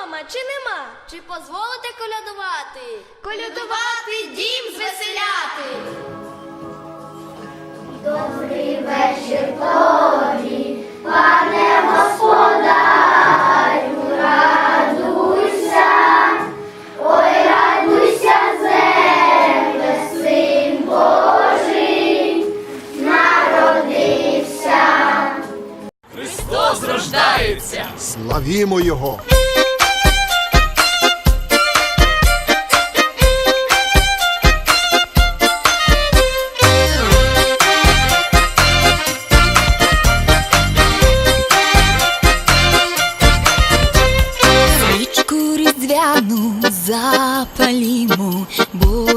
є ти дома, чи нема? Чи позволите колядувати? Колядувати дім звеселяти! Добрий вечір тобі, пане господарю, радуйся, ой, радуйся, земле, син Божий, народився. Христос рождається! Славімо Його!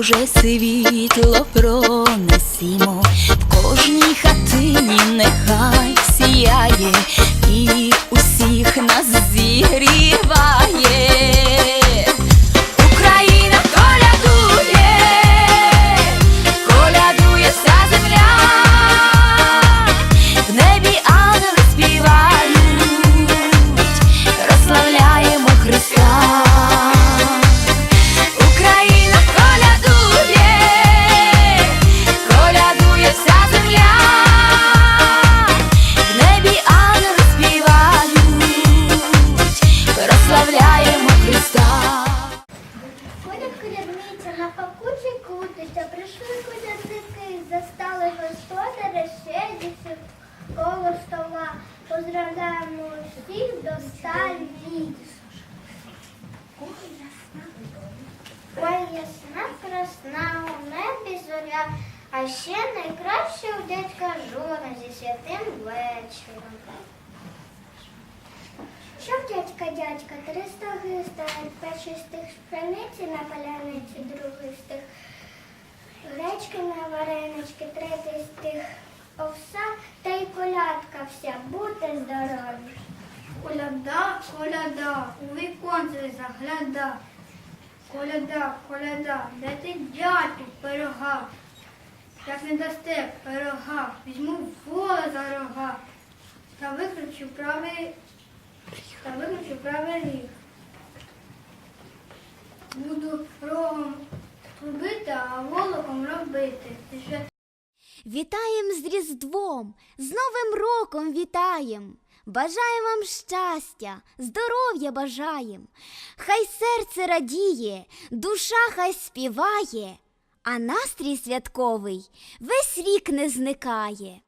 Боже світло пронесімо, а ще найкраще у дядька Жона зі святим вечором. Що дядька, дядька, три стоги ставить, перший стих пшениці на поляниці, другий стих гречки на варенички, третій стих овса та й колядка вся, будьте здорові. Коляда, коляда, у віконце загляда. Коляда, коляда, дайте дятю пирога. Як не дасте пирога, візьму вола за рога та виключу правий та виключу правий ріг. Буду рогом трубити, а волоком робити. Вітаєм з Різдвом, з Новим роком вітаєм. Бажаємо вам щастя, здоров'я бажаєм. Хай серце радіє, душа хай співає, а настрій святковий весь рік не зникає.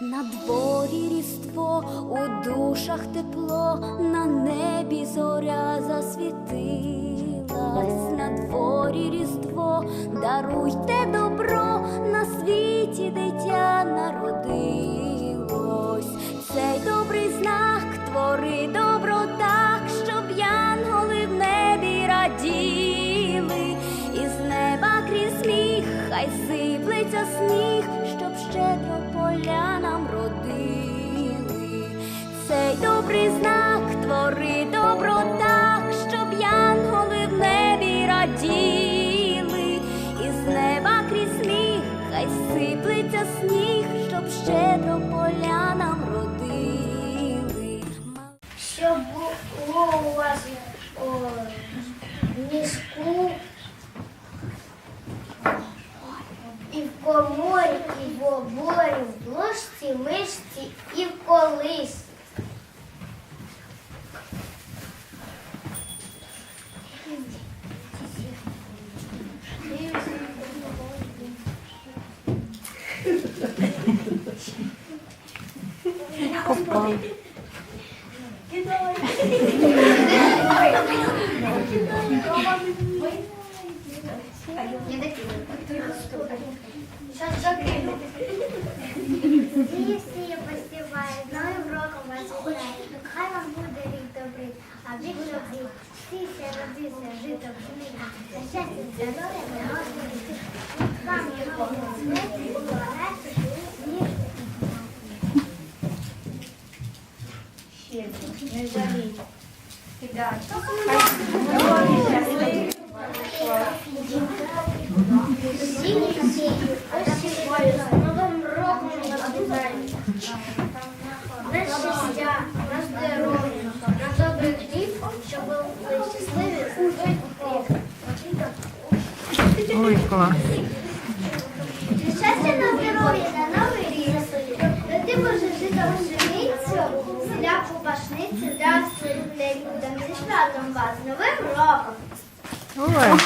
На дворі різдво, у душах тепло, на небі зоря засвітилась, на дворі різдво, даруйте добро, на світі дитя народилось. Цей добрий знак твори добро так, щоб янголи в небі раділи, і з неба крізь сміх, хай сиплеться сніг, щоб щедро поля Сіє, сіє, поспіває, з новим роком вас. Хай вам буде рік а вік добрий. Сійся, родися, жито, пшениця, на щастя, здоров'я, негоди. Вам його не. Кидайте. Новим роком вас. На щастя, на здоров'я, на добрий хліб, щоб були щасливі Ой, клас. Людей людям, зі святом вас, новим роком. Ой,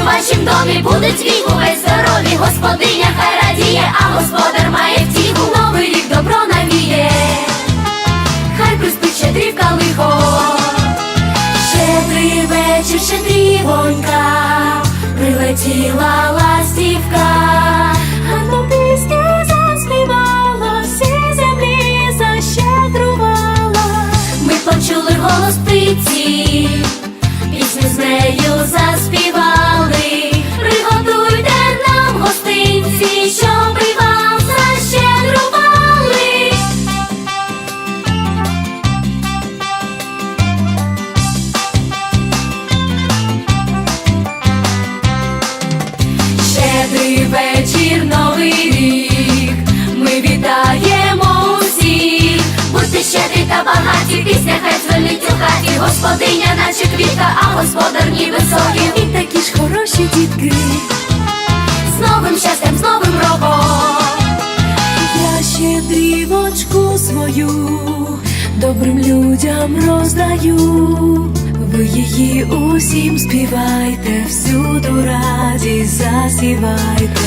У вашім домі буде твій увесь здорові. Господиня хай радіє, а господар має втіху. Новий рік добро навіє. Хай приспить щедрівка лихо. Щедрий вечір, щедрівонька, прилетіла ластівка, щедрі багаті, пісня хай звелить у хаті. Господиня, наче квітка, а господар ніби сокіл. І такі ж хороші дітки. З новим щастям, з новим роком. Я щедрівочку свою добрим людям роздаю. Ви її усім співайте, всюду радість засівайте.